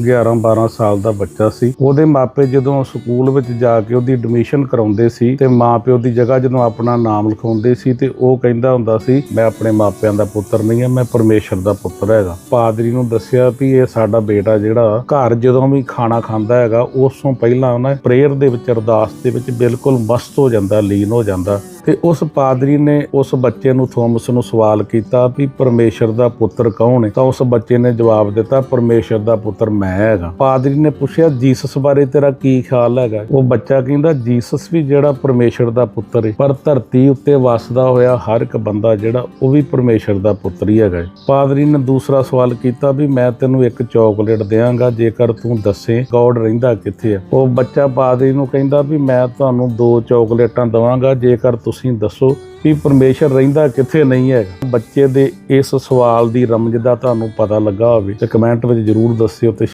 11 12 ਸਾਲ ਦਾ ਬੱਚਾ ਸੀ। ਉਹਦੇ ਮਾਪੇ ਜਦੋਂ ਸਕੂਲ ਵਿੱਚ ਜਾ ਕੇ ਉਹਦੀ ਐਡਮਿਸ਼ਨ ਕਰਾਉਂਦੇ ਸੀ ਤੇ ਮਾਪਿਓ ਦੀ ਜਗ੍ਹਾ ਜਦੋਂ ਆਪਣਾ ਨਾਮ ਲਿਖਾਉਂਦੇ ਸੀ ਤੇ ਉਹ ਕਹਿੰਦਾ ਹੁੰਦਾ ਸੀ, ਮੈਂ ਆਪਣੇ ਮਾਪਿਆਂ ਦਾ ਪੁੱਤਰ ਨਹੀਂ ਹਾਂ, ਮੈਂ ਪਰਮੇਸ਼ਰ ਦਾ ਪੁੱਤਰ ਹੈਗਾ। ਪਾਦਰੀ ਨੂੰ ਦੱਸਿਆ ਵੀ ਇਹ ਸਾਡਾ ਬੇਟਾ ਜਿਹੜਾ ਘਰ ਜਦੋਂ ਵੀ ਖਾਣਾ ਖਾਂਦਾ ਹੈਗਾ, ਉਸ ਤੋਂ ਪਹਿਲਾਂ ਉਹਨਾਂ ਪ੍ਰੇਅਰ ਦੇ ਵਿੱਚ, ਅਰਦਾਸ ਦੇ ਵਿੱਚ ਬਿਲਕੁਲ ਮਸਤ ਹੋ ਜਾਂਦਾ, ਲੀਨ ਹੋ ਜਾਂਦਾ। ਤੇ ਉਸ ਪਾਦਰੀ ਨੇ ਉਸ ਬੱਚੇ ਨੂੰ ਥੋਮਸ ਨੂੰ ਸਵਾਲ ਕੀਤਾ ਵੀ ਪਰਮੇਸ਼ਰ ਦਾ ਪੁੱਤਰ ਕੌਣ ਹੈ? ਤਾਂ ਉਸ ਬੱਚੇ ਨੇ ਜਵਾਬ ਦਿੱਤਾ, ਪਰਮੇਸ਼ਰ ਦਾ ਪੁੱਤਰ ਮੈਂ ਹੈਗਾ। ਪਾਦਰੀ ਨੇ ਪੁੱਛਿਆ, ਜੀਸਸ ਬਾਰੇ ਤੇਰਾ ਕੀ ਖਿਆਲ ਹੈਗਾ? ਉਹ ਬੱਚਾ ਕਹਿੰਦਾ, ਜੀਸਸ ਵੀ ਜਿਹੜਾ ਪਰਮੇਸ਼ਰ ਦਾ ਪੁੱਤਰ ਹੈ, ਪਰ ਧਰਤੀ ਉੱਤੇ ਵਸਦਾ ਹੋਇਆ ਹਰ ਇੱਕ ਬੰਦਾ ਜਿਹੜਾ, ਉਹ ਵੀ ਪਰਮੇਸ਼ਰ ਦਾ ਪੁੱਤਰ ਹੀ ਹੈਗਾ ਪਾਦਰੀ ਨੇ ਦੂਸਰਾ ਸਵਾਲ ਕੀਤਾ ਵੀ, ਮੈਂ ਤੈਨੂੰ ਇੱਕ ਚਾਕਲੇਟ ਦੇਵਾਂਗਾ ਜੇਕਰ ਤੂੰ ਦੱਸੇ ਗੋਡ ਰਹਿੰਦਾ ਕਿੱਥੇ ਹੈ? ਉਹ ਬੱਚਾ ਪਾਦਰੀ ਨੂੰ ਕਹਿੰਦਾ ਵੀ, ਮੈਂ ਤੁਹਾਨੂੰ ਦੋ ਚਾਕਲੇਟਾਂ ਦਵਾਂਗਾ, ਜੇਕਰ ਤੁਸੀਂ ਤੁਸੀਂ ਦੱਸੋ ਕਿ ਪਰਮੇਸ਼ਰ ਰਹਿੰਦਾ ਕਿੱਥੇ ਨਹੀਂ ਹੈਗਾ ਬੱਚੇ ਦੇ ਇਸ ਸਵਾਲ ਦੀ ਰਮਜ ਦਾ ਤੁਹਾਨੂੰ ਪਤਾ ਲੱਗਾ ਹੋਵੇ ਤੇ ਕਮੈਂਟ ਵਿੱਚ ਜਰੂਰ ਦੱਸਿਓ ਤੇ